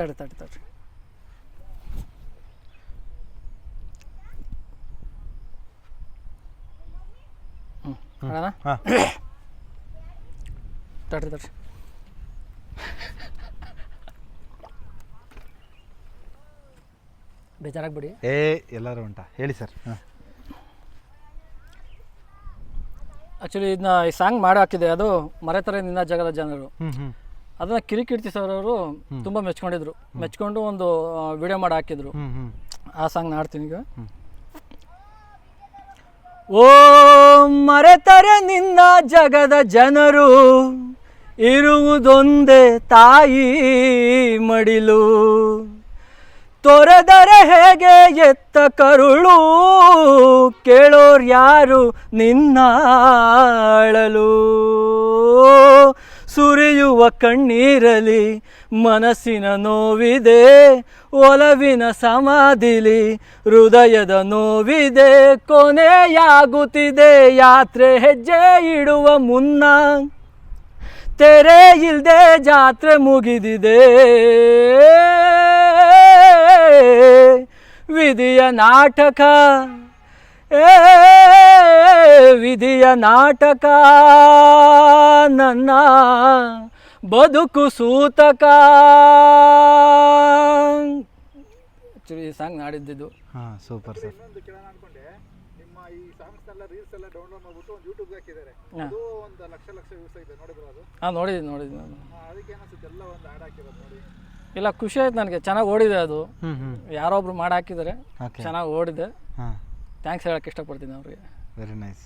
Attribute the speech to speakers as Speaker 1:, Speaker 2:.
Speaker 1: ತಡಿ ತಡಿ ತಡಿ. ಹ್ಞೂ ಅಣ್ಣ
Speaker 2: ಹಾಂ.
Speaker 1: ತಡ್ರಿ ತಡ್ರಿ. ಬೇಜಾರಾಗ್ಬಿಡಿ.
Speaker 2: ಏ ಎಲ್ಲರೂ ಉಂಟಾ? ಹೇಳಿ ಸರ್. ಹಾಂ.
Speaker 1: ಆ್ಯಕ್ಚುಲಿ ಇದನ್ನ ಈ ಸಾಂಗ್ ಮಾಡಿ ಹಾಕಿದೆ. ಅದು ಮರೆತರೆ ನಿನ್ನ ಜಗದ ಜನರು.
Speaker 2: ಹ್ಞೂ ಹ್ಞೂ
Speaker 1: ಅದನ್ನ ಕಿರಿಕಿರ್ತಿ ಸರ್ ಅವರು ತುಂಬ ಮೆಚ್ಕೊಂಡಿದ್ರು. ಮೆಚ್ಕೊಂಡು ಒಂದು ವಿಡಿಯೋ ಮಾಡಿ ಹಾಕಿದ್ರು. ಆ ಸಾಂಗ್ ಹಾಡ್ತೀನಿ ಈಗ. ಓ ಮರೆತರೆ ನಿನ್ನ ಜಗದ ಜನರು ಇರುವುದೊಂದೇ ತಾಯಿ ಮಡಿಲು. ತೊರೆದರೆ ಹೇಗೆ ಎತ್ತ ಕರುಳು ಕೇಳೋರ್ಯಾರು ನಿನ್ನ ಅಳಲು. ಸುರಿಯುವ ಕಣ್ಣೀರಲಿ, ಮನಸ್ಸಿನ ನೋವಿದೆ, ಒಲವಿನ ಸಮಾಧಿಲಿ, ಹೃದಯದ ನೋವಿದೆ, ಕೊನೆಯಾಗುತ್ತಿದೆ, ಯಾತ್ರೆ ಹೆಜ್ಜೆ ಇಡುವ ಮುನ್ನ. ತೆರೆ ಇಲ್ಲದೆ ಜಾತ್ರೆ ಮುಗಿದಿದೆ. ವಿಧಿಯ ನಾಟಕ. ಏ, ವಿಧಿಯ ನಾಟಕ. ನನ್ನ ಬದುಕು ಸೂತಕ. ಆ್ಯಕ್ಚುಲಿ ಈ ಸಾಂಗ್ ನಾಡಿದ್ದಿದ್ದು.
Speaker 2: ಹಾಂ ಸೂಪರ್ ಸರ್
Speaker 3: ಇನ್ನೊಂದು ಕೇಳೋಣ ಅನ್ಕೊಂಡೆ. ನಿಮ್ಮ ಈ ಸಾಂಗ್ಸ್ ಎಲ್ಲ ರೀಲ್ಸ್ ಎಲ್ಲ ಡೌನ್ಲೋಡ್ ಮಾಡ್ಬಿಟ್ಟು ಒಂದು ಯೂಟ್ಯೂಬ್ಗೆ ಹಾಕಿದ್ದಾರೆ. ಅದು ಒಂದು ಲಕ್ಷ ಲಕ್ಷ ವ್ಯೂಸ್ ಇದೆ ನೋಡಿದ್ರು ಅದು?
Speaker 1: ಹಾಂ ನೋಡಿದ್ದೀನಿ ನೋಡಿದ್ದೀನಿ ನಾನು
Speaker 3: ಆ, ಅದಕ್ಕೆ ಏನಿಸುತ್ತೆ ಎಲ್ಲ ಒಂದು ಆಡ್ ಹಾಕಿರೋದು ನೋಡಿ.
Speaker 1: ಇಲ್ಲ ಖುಷಿ ಆಯ್ತು ನನಗೆ. ಚೆನ್ನಾಗಿ ಓಡಿದೆ ಅದು.
Speaker 2: ಹ್ಞೂ ಹ್ಞೂ
Speaker 1: ಯಾರೊಬ್ರು ಮಾಡಿ ಹಾಕಿದ್ದಾರೆ.
Speaker 2: ಓಕೆ
Speaker 1: ಚೆನ್ನಾಗಿ ಓಡಿದೆ.
Speaker 2: ಹಾಂ.
Speaker 1: ಥ್ಯಾಂಕ್ಸ್ ಹೇಳಕ್ಕೆ ಇಷ್ಟಪಡ್ತೀನಿ ಅವ್ರಿಗೆ.
Speaker 2: Very nice